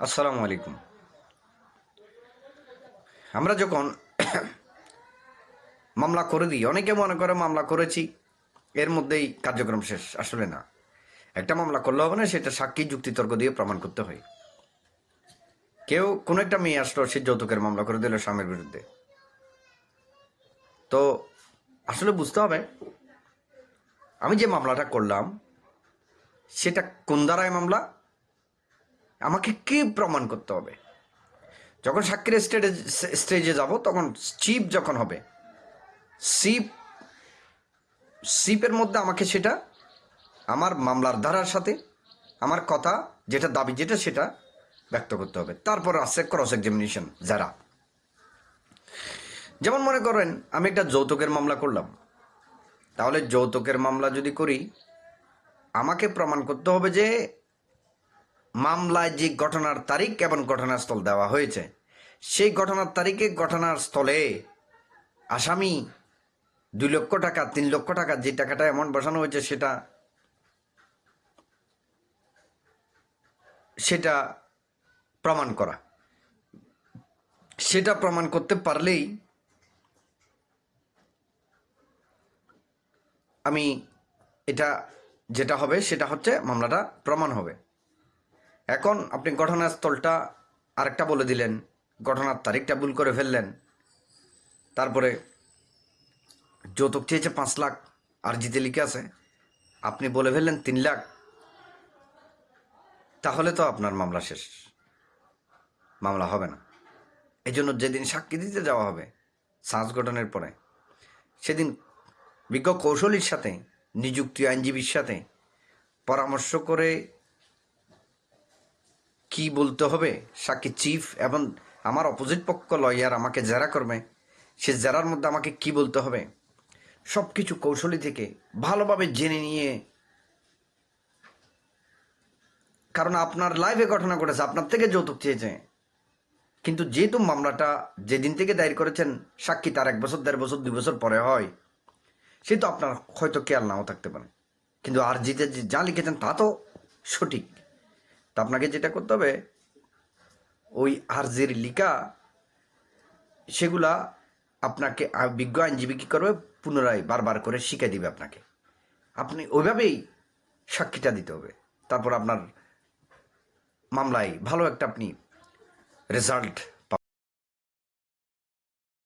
আসসালামু আলাইকুম। আমরা যখন মামলা করে দিই, অনেকে মনে করে মামলা করেছি, এর মধ্যেই কার্যক্রম শেষ, আসলে না। একটা মামলা করলে হবে না, সেটা সাক্ষী যুক্তিতর্ক দিয়ে প্রমাণ করতে হয়। কেউ, কোনো একটা মেয়ে আসলো, সে যৌতুকের মামলা করে দিল স্বামীর বিরুদ্ধে। তো, আসলে বুঝতে হবে, আমি যে মামলাটা করলাম, সেটা কোন দ্বারায় মামলা আমাকে কি প্রমাণ করতে হবে? যখন সাক্ষীর স্টেজে স্টেজে যাব, তখন চিপ যখন হবে সিপ সিপের মধ্যে আমাকে সেটা, আমার মামলার ধারার সাথে, আমার কথা, যেটা দাবি যেটা সেটা ব্যক্ত করতে হবে। তারপর আছে ক্রস এক্সামিনেশন যারা। যেমন মনে করেন, আমি একটা যৌতুকের মামলা করলাম। তাহলে যৌতুকের মামলা যদি করি, আমাকে প্রমাণ করতে হবে যে মামলায় যে ঘটনার তারিখ এবং ঘটনাস্থল দেওয়া হয়েছে, সেই ঘটনার তারিখে ঘটনার স্থলে আসামি দুই লক্ষ টাকা, তিন লক্ষ টাকা যে টাকাটা এমন বসানো হয়েছে সেটা সেটা প্রমাণ করা। সেটা প্রমাণ করতে পারলেই আমি এটা, যেটা হবে সেটা হচ্ছে মামলাটা প্রমাণ হবে। এখন আপনি ঘটনাস্থলটা আরেকটা বলে দিলেন, ঘটনার তারিখটা ভুল করে ফেললেন। তারপরে যৌতুক চেয়েছে পাঁচ লাখ আর জিতে লিখে আছে, আপনি বলে ফেললেন তিন লাখ। তাহলে তো আপনার মামলা শেষ। মামলা হবে না। এই জন্য যেদিন সাক্ষী দিতে যাওয়া হবে সাজ গঠনের পরে, সেদিন বিজ্ঞ কৌশলীর সাথে, নিযুক্তি আইনজীবীর সাথে পরামর্শ করে কি বলতে হবে? সাক্ষী চিফ এবং আমার অপোজিট পক্ষ লয়ার আমাকে জেরা করবে। সে জেরার মধ্যে আমাকে কি বলতে হবে? সব কিছু কৌশলী থেকে ভালোভাবে জেনে নিয়ে কারণ আপনার লাইফে ঘটনা ঘটেছে, আপনার থেকে যৌতুক চেয়েছে। কিন্তু যেহেতু মামলাটা যেদিন থেকে দায়ের করেছেন, সাক্ষী তার এক বছর, দেড় বছর, দুই বছর পরে হয় সে তো আপনার হয়তো খেয়াল নাও থাকতে পারে। কিন্তু আর জিতে যে লিখেছেন তা তো সঠিক। আপনাকে যেটা করতে হবে, ওই আর্জির লিকা, সেগুলা আপনাকে বিজ্ঞ আইনজীবী কী করবে? পুনরায় বারবার করে শিখে দিবে আপনাকে। আপনি ওইভাবেই সাক্ষীটা দিতে হবে। তারপর আপনার মামলায় ভালো একটা আপনি রেজাল্ট